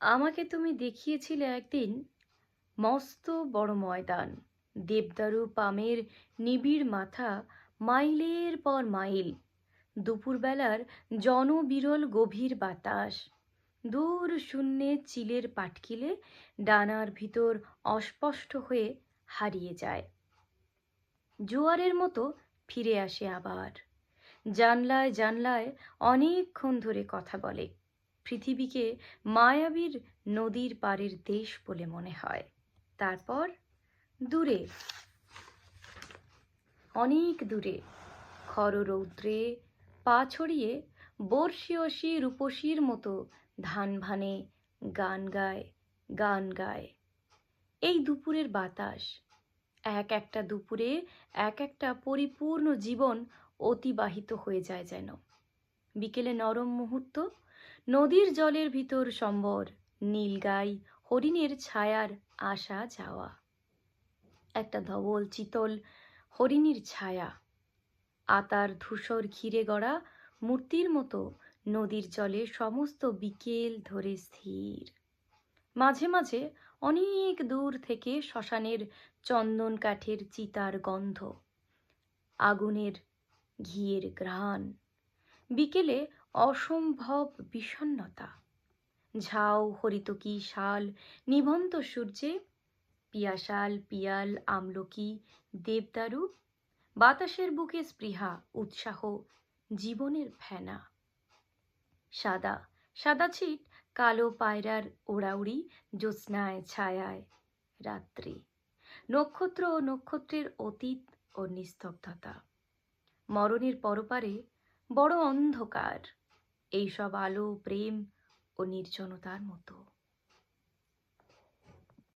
আমাকে তুমি দেখিয়েছিলে একদিন মস্ত বড় ময়দান। দেবদারু পামের নিবিড় মাথা মাইলের পর মাইল। দুপুরবেলার জনবিরল গভীর বাতাস। দূর শূন্যে চিলের পাটকিলে ডানার ভিতর অস্পষ্ট হয়ে হারিয়ে যায়। জোয়ারের মতো ফিরে আসে আবার। জানলায় জানলায় অনেকক্ষণ ধরে কথা বলে। পৃথিবীকে মায়াবীর নদীর পাড়ের দেশ বলে মনে হয়। তারপর দূরে, অনেক দূরে, খররৌদ্রে পা ছড়িয়ে বর্ষীয়সী রূপসীর মতো ধান ভানে গান গায় গান গায়। এই দুপুরের বাতাস, এক একটা দুপুরে এক একটা পরিপূর্ণ জীবন অতিবাহিত হয়ে যায় যেন। বিকেলে নরম মুহূর্ত, নদীর জলের ভিতর সম্বর নীলগাই হরিণের ছায়ার আসা যাওয়া। একটা ধবল চিতল হরিণীর ছায়া। আতার ধূসর ঘিরে গড়া মূর্তির মতো নদীর জলে সমস্ত বিকেল ধরে স্থির। মাঝে মাঝে অনেক দূর থেকে শ্মশানের চন্দন কাঠের চিতার গন্ধ, আগুনের ঘিয়ের ঘ্রাণ। বিকেলে অসম্ভব বিষণ্ণতা। ঝাউ হরিতকি শাল নিভন্ত সূর্যে, পিয়াশাল, পিয়াল, আমলকি, দেবদারু, বাতাসের বুকে স্পৃহা, উৎসাহ, জীবনের ফেনা। সাদা সাদা ছিট, কালো পায়রার ওড়াউড়ি, জ্যোৎস্নায় ছায়ায় রাত্রি। নক্ষত্র ও নক্ষত্রের অতীত ও নিস্তব্ধতা। মরণের পরপারে বড় অন্ধকার। এইসব আলো প্রেম ও নির্জনতার মতো।